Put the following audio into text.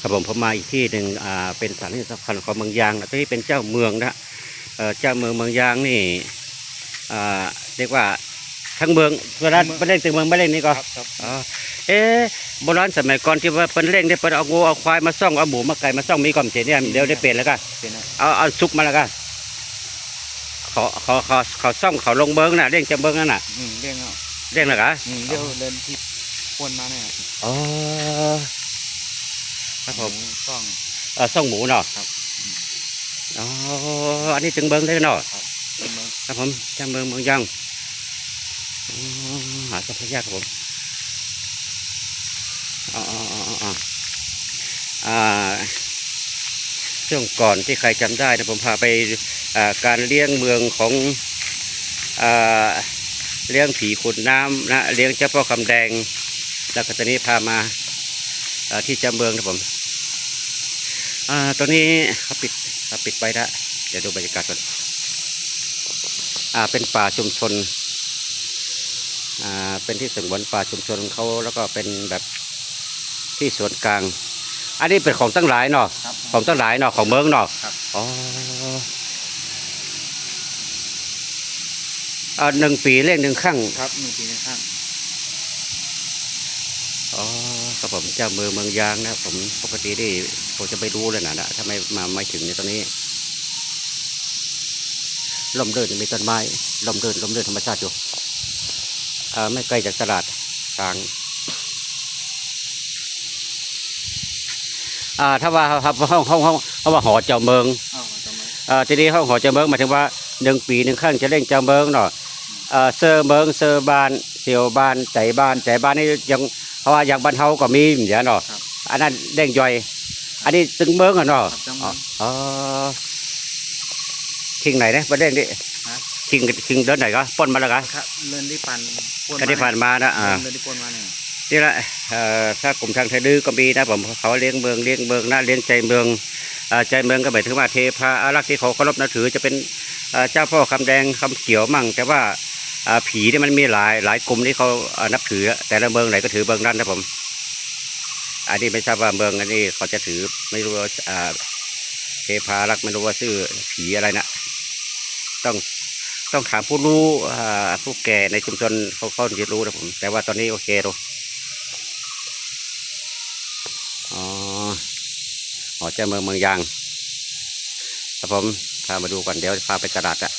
ครับผมผมมาอีกที่หนึ่งอ่าเป็นสถานที่สำคัญของเมืองยางนะที่เป็นเจ้าเมืองนะเอ่อเจ้าเมืองเมืองยางนี่อ่าเรียกว่าทั้งเมืองเวลาไปเล่นถึงเมืองไม่เล่นนี่ก็ครับครับ อ๋อเอ๊ะโบราณสมัยก่อนที่ว่าเปิ้นเล่นได้เปิ้นเอางูเอาควายมาซ่องเอาหมูมาไก่มาซ่องมีก่อนเสียเนี่ยเดี๋ยวได้เปลี่ยนแล้วก็เป็นนะเอาเอาซุกมาแล้วก็เขาเขาเขาเขาซ่องเขาลงเบิ้งน่ะเล่นจะเบิ้งนั่นน่ะอืมเรียกเอาเล่นแล้วก็อืมเรียกเดินที่ปวนมาเนี่ยอ๋อ ครับผมกล้องเออซ่องหมูเนาะครับอ๋ออันนี้จึงเบิ้งได้เนาะเป็นเมืองครับผมจังเมืองเมืองยังอ๋อหาสัพยากครับผมอ๋ออ๋ออ๋ออ๋ออ่าช่วงก่อนที่ใครจำได้นะผมพาไปอ่าการเลี้ยงเมืองของอ่าเลี้ยงผีขุนน้ำนะเลี้ยงเจ้าพ่อคำแดง แล้วก็ตอนนี้พามาอ่าที่จำเมืองนะผม อ่าตอนนี้เขาปิดเขาปิดไปแล้วเดี๋ยวดูบรรยากาศก่อนอ่าเป็นป่าชุมชนอ่าเป็นที่สงวนป่าชุมชนของเขาแล้วก็เป็นแบบที่สวนกลาง อันนี้เป็นของตั้งหลายเนาะครับของตั้งหลายเนาะของเมืองเนาะครับ อ๋ออ่าหนึ่งปีเล่นหนึ่งครั้งครับหนึ่งปีนะครับอ๋อ ครับผมเจ้าเมืองเมืองยางนะครับผมปกตินี่ผมจะไปดูเลยนะนะถ้าไม่มาไม่ถึงในตอนนี้ลมเดินมีต้นไม้ลมเดินลมเดินธรรมชาติอยู่อ่าไม่ไกลจากตลาดกลางอ่าถ้าว่าครับห้องห้องห้องเขาว่าหอเจ้าเมืองอ้าวทำไมอ่าทีนี้ห้องหอเจ้าเมืองหมายถึงว่าหนึ่งปีหนึ่งครั้งจะเล่นเจ้าเมืองเนาะอ่าเซอร์เมืองเซอร์บานเสียวบานใจบานใจบานนี่ยังเพ ราะว่าอย่างบ้านเฮาก็มีอย่างเงี้ยเนาะครับอันนั้นเด้งย่อย อันนี้ตึงเมืองอะเนาะครับจังอ๋เมือองอ๋อคิงไหนเนี่ยประเด็นนี้ฮะ คิงคิงเดินไหนก็ป้นมาแล้วกันครับเดินที่ปันปวนก็ที่ผ่านมานะอ่าเดินที่ปวนมาเนี่ยนี่แหละเอ่อถ้ากลุ่มทางไทยดื้อก็มีนะผมเขาเลี้ยงเมืองเลี้ยงเมืองนะเลี้ยงใจเมืองเอ่อใจเมืองก็หมายถึงว่าเทพาอารักษ์ที่เขาเคารพนับถือจะเป็นเอ่อเจ้าพ่อคำแดงคำเขียวมั่ง แต่ว่าอ่า ผีเนี่ยมันมีหลายหลายกลุ่มที่เขานับถือ แต่ละเมืองไหนก็ถือเมืองนั้นนะผม อันนี้ไม่ทราบว่าเมืองอันนี้เขาจะถือไม่รู้ว่าอ่าเทพารักไม่รู้ว่าชื่อผีอะไรนะต้องต้องถามผู้รู้ผู้แก่ในชุมชนเขาเขาจะรู้นะผม แต่ว่าตอนนี้โอเคดูอ๋ออ๋อเจ้าเมืองเมืองยางครับผมพามาดูก่อนเดี๋ยวพาไปตลาดอะ